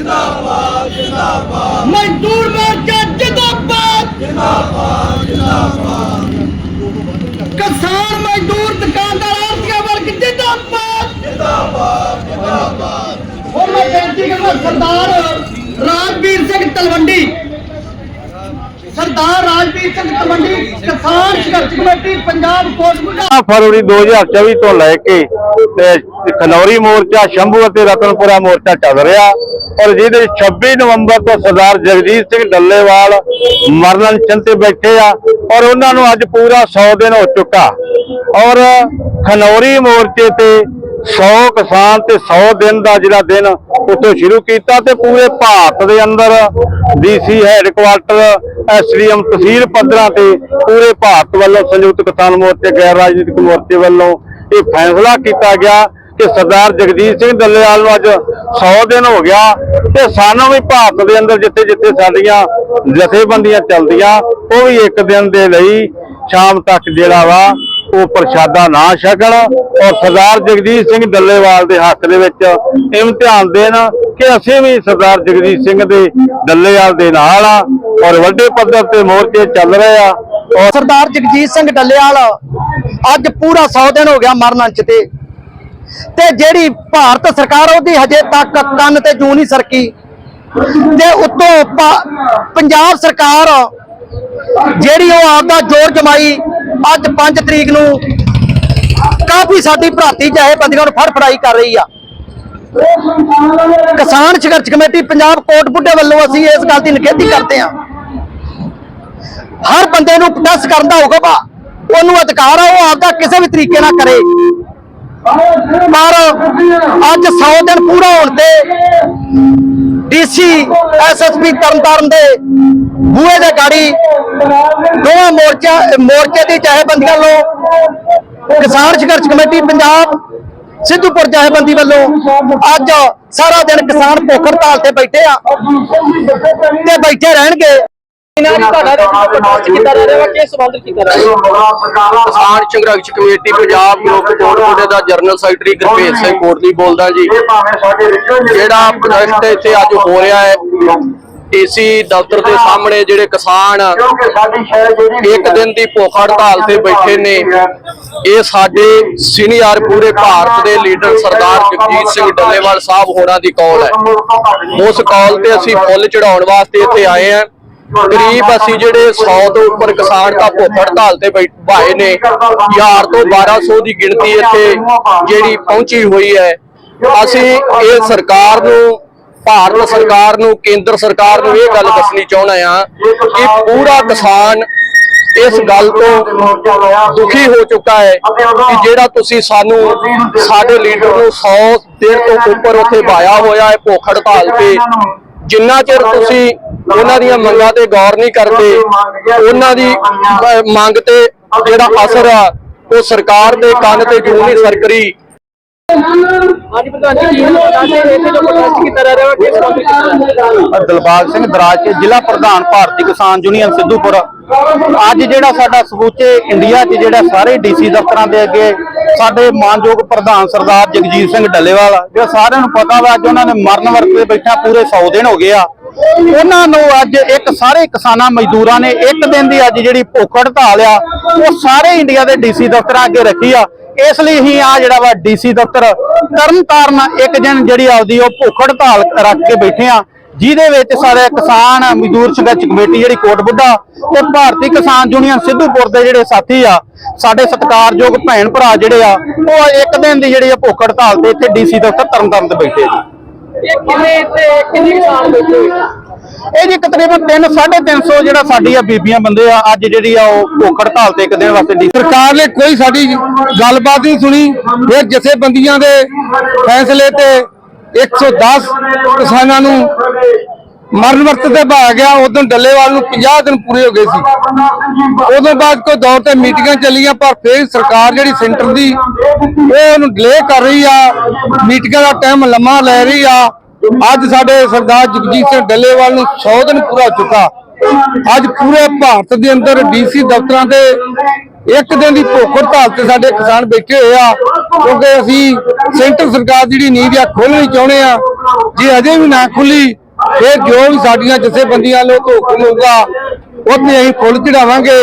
ਜਿੰਦਾਬਾਦ ਜਿੰਦਾਬਾਦ। ਮਜ਼ਦੂਰ ਮੋਰਚਾ ਜਿੰਦਾਬਾਦ ਜਿੰਦਾਬਾਦ ਜਿੰਦਾਬਾਦ ਕਿਸਾਨ ਮਜ਼ਦੂਰ ਦੁਕਾਨਦਾਰ ਆਰਥਿਕ ਵਰਗ ਜਿੰਦਾਬਾਦ ਜਿੰਦਾਬਾਦ ਜਿੰਦਾਬਾਦ ਹੁਣ ਮੈਂ ਬੇਨਤੀ ਕਰਦਾ ਸਰਦਾਰ ਰਾਜਵੀਰ ਸਿੰਘ ਤਲਵੰਡੀ ਸਰਦਾਰ ਰਾਜਵੀਰ ਸਿੰਘ ਤਲਵੰਡੀ ਕਿਸਾਨ ਸੰਘਰਸ਼ ਕਮੇਟੀ ਪੰਜਾਬ ਕੋਟਕਪੂਰਾ ਫਰਵਰੀ 2024 ਤੋਂ ਲੈ ਕੇ ਤੇ ਖਨੌਰੀ ਮੋਰਚਾ, ਸ਼ੰਭੂ ਅਤੇ ਰਤਨਪੁਰਾ ਮੋਰਚਾ ਚੱਲ ਰਿਹਾ ਔਰ ਜਿਹਦੇ 26 ਨਵੰਬਰ ਤੋਂ ਸਰਦਾਰ ਜਗਜੀਤ ਸਿੰਘ ਡੱਲੇਵਾਲ ਮਰਨ ਚੰਤੇ ਬੈਠੇ ਆ ਔਰ ਉਹਨਾਂ ਨੂੰ ਅੱਜ ਪੂਰਾ 100 ਦਿਨ ਹੋ ਚੁੱਕਾ ਔਰ ਖਨੌਰੀ ਮੋਰਚੇ ਤੇ 100 ਕਿਸਾਨ ਤੇ 100 ਦਿਨ ਦਾ ਜਿਹੜਾ ਦਿਨ ਉੱਥੋਂ ਸ਼ੁਰੂ ਕੀਤਾ ਤੇ ਪੂਰੇ ਭਾਰਤ ਦੇ ਅੰਦਰ ਡੀਸੀ ਹੈੱਡਕੁਆਰਟਰ ਐਸਡੀਐਮ ਤਹਿਸੀਲ ਪੱਧਰਾਂ ਤੇ ਪੂਰੇ ਭਾਰਤ ਵੱਲੋਂ ਸੰਯੁਕਤ ਕਿਸਾਨ ਮੋਰਚੇ, ਗੈਰ ਰਾਜਨੀਤਿਕ ਮੋਰਚੇ ਵੱਲੋਂ ਇਹ ਫੈਸਲਾ ਕੀਤਾ ਗਿਆ ਕਿ ਸਰਦਾਰ ਜਗਜੀਤ ਸਿੰਘ ਦੱਲੇਵਾਲ ਨੂੰ ਅੱਜ 100 ਦਿਨ ਹੋ ਗਿਆ ਤੇ ਸਾਨੂੰ ਵੀ ਭਾਰਤ ਦੇ ਅੰਦਰ ਜਿੱਥੇ ਜਿੱਥੇ ਸਾਡੀਆਂ ਜਥੇਬੰਦੀਆਂ ਚੱਲਦੀਆਂ, ਉਹ ਵੀ ਇੱਕ ਦਿਨ ਦੇ ਲਈ ਸ਼ਾਮ ਤੱਕ ਜਿਹੜਾ ਵਾ, ਉਹ ਪ੍ਰਸ਼ਾਦਾ ਨਾ ਛਕਣ ਔਰ ਸਰਦਾਰ ਜਗਜੀਤ ਸਿੰਘ ਡੱਲੇਵਾਲ ਦੇ ਹੱਕ ਦੇ ਵਿੱਚ ਇਮਤਿਹਾਨ ਦੇਣ ਕਿ ਅਸੀਂ ਵੀ ਸਰਦਾਰ ਜਗਜੀਤ ਸਿੰਘ ਦੇ ਡੱਲੇਵਾਲ ਦੇ ਨਾਲ ਆ ਔਰ ਵੱਡੇ ਪੱਧਰ ਤੇ ਮੋਰਚੇ ਚੱਲ ਰਹੇ ਆ ਸਰਦਾਰ ਜਗਜੀਤ ਸਿੰਘ ਡੱਲੇਵਾਲ ਅੱਜ ਪੂਰਾ 100 ਦਿਨ ਹੋ ਗਿਆ ਮਰਨ ਅੰਚ ਤੇ। ਤੇ ਜਿਹੜੀ ਭਾਰਤ ਸਰਕਾਰ ਉਹਦੀ ਹਜੇ ਤੱਕ ਕੰਨ ਤੇ ਜੂ ਨਹੀਂ ਸਰਕੀ। ਤੇ ਉੱਤੋਂ ਪ- ਪੰਜਾਬ ਸਰਕਾਰ ਜਿਹੜੀ ਉਹ ਆਪਦਾ ਜ਼ੋਰ ਜਮਾਈ ਅੱਜ 5 ਤਰੀਕ ਨੂੰ ਕਾਫੀ ਸਾਡੀ ਭਰਾਤੀ ਜਾਏ ਬੰਦੀਆਂ ਨੂੰ ਫੜ ਫੜਾਈ ਕਰ ਰਹੀ ਆ। ਕਿਸਾਨ ਸੰਘਰਸ਼ ਕਮੇਟੀ ਪੰਜਾਬ ਕੋਟ ਬੁੱਢੇ ਵੱਲੋਂ ਅਸੀਂ ਇਸ ਗੱਲ ਦੀ ਨਿਖੇਧੀ ਕਰਦੇ ਹਾਂ। ਹਰ ਬੰਦੇ ਨੂੰ ਪ੍ਰੋਟੈਸਟ ਕਰਨ ਦਾ ਹੋਊਗਾ ਵਾ ਉਹਨੂੰ ਅਧਿਕਾਰ ਆ, ਉਹ ਆਪਦਾ ਕਿਸੇ ਵੀ ਤਰੀਕੇ ਨਾਲ ਕਰੇ। ਪਰ ਅੱਜ 100 ਦਿਨ ਪੂਰਾ ਹੋਣ ਤੇ ਡੀਸੀ ਐਸਐਸਪੀ ਤਰਨਤਾਰਨ ਦੇ ਬੂਹੇ ਦੇ ਗਾੜੀ ਦੋਵਾਂ ਮੋਰਚਾ, ਮੋਰਚੇ ਦੀ ਜਥੇਬੰਦੀਆਂ ਵੱਲੋਂ ਕਿਸਾਨ ਸੰਘਰਸ਼ ਕਮੇਟੀ ਪੰਜਾਬ ਸਿੱਧੂਪੁਰ ਜਥੇਬੰਦੀ ਵੱਲੋਂ ਅੱਜ ਸਾਰਾ ਦਿਨ ਕਿਸਾਨ ਭੁੱਖ ਹੜਤਾਲ ਤੇ ਬੈਠੇ ਆ ਤੇ ਬੈਠੇ ਰਹਿਣਗੇ। ਇਹਨਾਂ ਦੀ ਤੁਹਾਡਾ ਪ੍ਰੋਟੈਸਟ ਕੀਤਾ ਜਾ ਰਿਹਾ ਵਾ ਕਿਸ ਸੰਬੰਧ ਕੀਤਾ ਜਾ ਰਿਹਾ? ਕਿਸਾਨ ਸੰਘਰਸ਼ ਕਮੇਟੀ ਪੰਜਾਬ ਗਰੁੱਪ ਕੋਟਕੋਟੇ ਦਾ ਜਨਰਲ ਸੈਕਟਰੀ ਗੁਰਭੇਜ ਸਿੰਘ ਕੋਟਲੀ ਬੋਲਦਾ ਜੀ। ਜਿਹੜਾ ਪ੍ਰੋਜੈਕਟ ਇੱਥੇ ਅੱਜ ਹੋ ਰਿਹਾ ਹੈ ਏਸੀ ਦਫ਼ਤਰ ਦੇ ਸਾਹਮਣੇ ਜਿਹੜੇ ਕਿਸਾਨ ਇੱਕ ਦਿਨ ਦੀ ਭੁੱਖ ਹੜਤਾਲ ਤੇ ਬੈਠੇ ਨੇ। ਇਹ ਸਾਡੇ ਸੀਨੀਅਰ ਪੂਰੇ ਭਾਰਤ ਦੇ ਲੀਡਰ ਸਰਦਾਰ ਜਗਜੀਤ ਸਿੰਘ ਡੱਲੇਵਾਲ ਸਾਹਿਬ ਹੋਣਾ ਦੀ ਕਾਲ ਹੈ। ਉਸ ਕਾਲ ਤੇ ਅਸੀਂ ਫੁੱਲ ਚੜਾਉਣ ਵਾਸਤੇ ਇੱਥੇ ਆਏ ਹਾਂ। ਕਰੀਬ ਅਸੀਂ ਜਿਹੜੇ 100 ਤੋਂ ਉੱਪਰ ਕਿਸਾਨ ਤਾਂ ਭੁੱਖ ਹੜਤਾਲ ਤੇ ਬੈਠ- ਨੇ। 1000 ਤੋਂ 1200 ਦੀ ਗਿਣਤੀ ਇੱਥੇ ਜਿਹੜੀ ਪਹੁੰਚੀ ਹੋਈ ਹੈ। ਅਸੀਂ ਇਹ ਸਰਕਾਰ ਨੂੰ, ਭਾਰਤ ਸਰਕਾਰ ਨੂੰ, ਕੇਂਦਰ ਸਰਕਾਰ ਨੂੰ ਇਹ ਗੱਲ ਦੱਸਣੀ ਚਾਹੁੰਦਾ ਆ ਕਿ ਪੂਰਾ ਕਿਸਾਨ ਇਸ ਗੱਲ ਤੋਂ ਦੁਖੀ ਹੋ ਚੁੱਕਾ ਹੈ ਕਿ ਜਿਹੜਾ ਤੁਸੀਂ ਸਾਨੂੰ, ਸਾਡੇ ਲੀਡਰ ਨੂੰ 100 ਦਿਨ ਤੋਂ ਉੱਪਰ ਉੱਥੇ ਵਾਇਆ ਹੋਇਆ ਹੈ ਭੁੱਖ ਹੜਤਾਲ ਤੇ, ਜਿੰਨਾ ਚਿਰ ਤੁਸੀਂ ਉਹਨਾਂ ਦੀਆਂ ਮੰਗਾਂ ਤੇ ਗੌਰ ਨਹੀਂ ਕਰਦੇ। ਉਹਨਾਂ ਦੀ ਮੰਗ ਤੇ ਜਿਹੜਾ ਅਸਰ ਆ ਉਹ ਸਰਕਾਰ ਦੇ ਕੰਨ ਤੇ ਜੂ ਨਹੀਂ ਸਰਕਰੀ। ਦਿਲਬਾਗ ਸਿੰਘ ਦਰਾਜ ਕੇ ਜ਼ਿਲ੍ਹਾ ਪ੍ਰਧਾਨ ਭਾਰਤੀ ਕਿਸਾਨ ਯੂਨੀਅਨ ਸਿੱਧੂਪੁਰ। ਅੱਜ ਜਿਹੜਾ ਸਾਡਾ ਸਮੁੱਚੇ ਇੰਡੀਆ 'ਚ ਜਿਹੜਾ ਸਾਰੇ ਡੀਸੀ ਦਫ਼ਤਰਾਂ ਦੇ ਅੱਗੇ ਸਾਡੇ ਮਾਨਯੋਗ ਪ੍ਰਧਾਨ ਸਰਦਾਰ ਜਗਜੀਤ ਸਿੰਘ ਡੱਲੇਵਾਲ ਜਿਹੜਾ ਸਾਰਿਆਂ ਨੂੰ ਪਤਾ ਵਾ ਅੱਜ ਉਹਨਾਂ ਨੇ ਮਰਨ ਵਰਤੇ ਬੈਠਾ ਪੂਰੇ 100 ਦਿਨ ਹੋ ਗਏ ਆ। ਉਹਨਾਂ ਨੂੰ ਅੱਜ ਇੱਕ ਸਾਰੇ ਕਿਸਾਨਾਂ ਮਜ਼ਦੂਰਾਂ ਨੇ ਇੱਕ ਦਿਨ ਦੀ ਅੱਜ ਜਿਹੜੀ ਭੁੱਖ ਹੜਤਾਲ ਆ, ਉਹ ਸਾਰੇ ਇੰਡੀਆ ਦੇ ਡੀਸੀ ਦਫ਼ਤਰਾਂ ਅੱਗੇ ਰੱਖੀ ਆ। ਇਸ ਲਈ ਹੀ ਆ ਜਿਹੜਾ ਵਾ ਡੀਸੀ ਦਫ਼ਤਰ ਤਰਨ ਇੱਕ ਦਿਨ ਜਿਹੜੀ ਆਪਦੀ ਉਹ ਭੁੱਖ ਹੜਤਾਲ ਰੱਖ ਕੇ ਬੈਠੇ ਆ, ਜਿਹਦੇ ਵਿੱਚ ਸਾਰੇ ਕਿਸਾਨ ਮਜ਼ਦੂਰ ਸੰਘਰਸ਼ ਕਮੇਟੀ ਜਿਹੜੀ ਕੋਟ ਬੁੱਢਾ ਤੇ ਭਾਰਤੀ ਕਿਸਾਨ ਯੂਨੀਅਨ ਸਿੱਧੂਪੁਰ ਦੇ ਜਿਹੜੇ ਸਾਥੀ ਆ, ਸਾਡੇ ਸਤਿਕਾਰਯੋਗ ਭੈਣ ਭਰਾ ਜਿਹੜੇ ਆ, ਉਹ ਇੱਕ ਦਿਨ ਦੀ ਜਿਹੜੀ ਆ ਭੁੱਖ ਹੜਤਾਲ ਤੇ ਇੱਥੇ ਡੀਸੀ ਦਫ਼ਤਰ ਤਰਨ ਤਾਰਨ ਤੇ ਬੈਠੇ ਜੀ ਇਹ ਕਿੰਨੇ ਤੇ ਕਿੰਨੇ ਕਿਸਾਨ ਬੈਠੇ ਆ? ਇਹ ਜੀ ਤਕਰੀਬਨ 3 350 ਜਿਹੜਾ ਸਾਡੀ ਆ ਬੀਬੀਆਂ ਬੰਦੇ ਆ, ਅੱਜ ਜਿਹੜੀ ਆ ਉਹ ਭੁੱਖ ਹੜਤਾਲ ਤੇ ਇੱਕ ਦਿਨ ਵਾਸਤੇ ਸਰਕਾਰ ਨੇ ਕੋਈ ਸਾਡੀ ਗੱਲਬਾਤ ਨਹੀਂ ਸੁਣੀ। ਇਹ ਜਥੇਬੰਦੀਆਂ ਦੇ ਫੈਸਲੇ ਤੇ 110 ਕਿਸਾਨਾਂ ਨੂੰ ਮਰਨ ਵਰਤ ਤੇ ਭਾ ਗਿਆ। ਉਦੋਂ ਡੱਲੇਵਾਲ ਨੂੰ 50 ਦਿਨ ਪੂਰੇ ਹੋ ਗਏ ਸੀ। ਉਦੋਂ ਬਾਅਦ ਕੋਈ ਦੌਰ ਤੇ ਮੀਟਿੰਗਾਂ ਚੱਲੀਆਂ, ਪਰ ਫੇਰ ਸਰਕਾਰ ਜਿਹੜੀ ਸੈਂਟਰ ਦੀ ਉਹ ਉਹਨੂੰ ਡਿਲੇ ਕਰ ਰਹੀ ਆ। ਮੀਟਿੰਗਾਂ ਦਾ ਟਾਈਮ ਲੰਮਾ ਲੈ ਰਹੀ ਆ। ਅੱਜ ਸਾਡੇ ਸਰਦਾਰ ਜਗਜੀਤ ਸਿੰਘ ਡੱਲੇਵਾਲ ਨੂੰ 100 ਦਿਨ ਪੂਰਾ ਹੋ ਚੁੱਕਾ। ਅੱਜ ਪੂਰੇ ਭਾਰਤ ਦੇ ਅੰਦਰ ਡੀਸੀ ਦਫ਼ਤਰਾਂ ਤੇ ਇੱਕ ਦਿਨ ਦੀ ਭੁੱਖ ਹੜਤਾਲ ਤੇ ਸਾਡੇ ਕਿਸਾਨ ਬੈਠੇ ਹੋਏ ਆ, ਕਿਉਂਕਿ ਅਸੀਂ ਸੈਂਟਰ ਸਰਕਾਰ ਜਿਹੜੀ ਨੀਂਦ ਆ ਖੋਲਣੀ ਚਾਹੁੰਦੇ ਆ। ਜੇ ਅਜੇ ਵੀ ਨਾ ਖੁੱਲੀ ਫਿਰ ਜੋ ਵੀ ਸਾਡੀਆਂ ਜਥੇਬੰਦੀਆਂ ਲੋਕ ਹੁਕਮ ਹੋਊਗਾ ਉੱਥੇ ਅਸੀਂ ਫੁੱਲ ਚੜਾਵਾਂਗੇ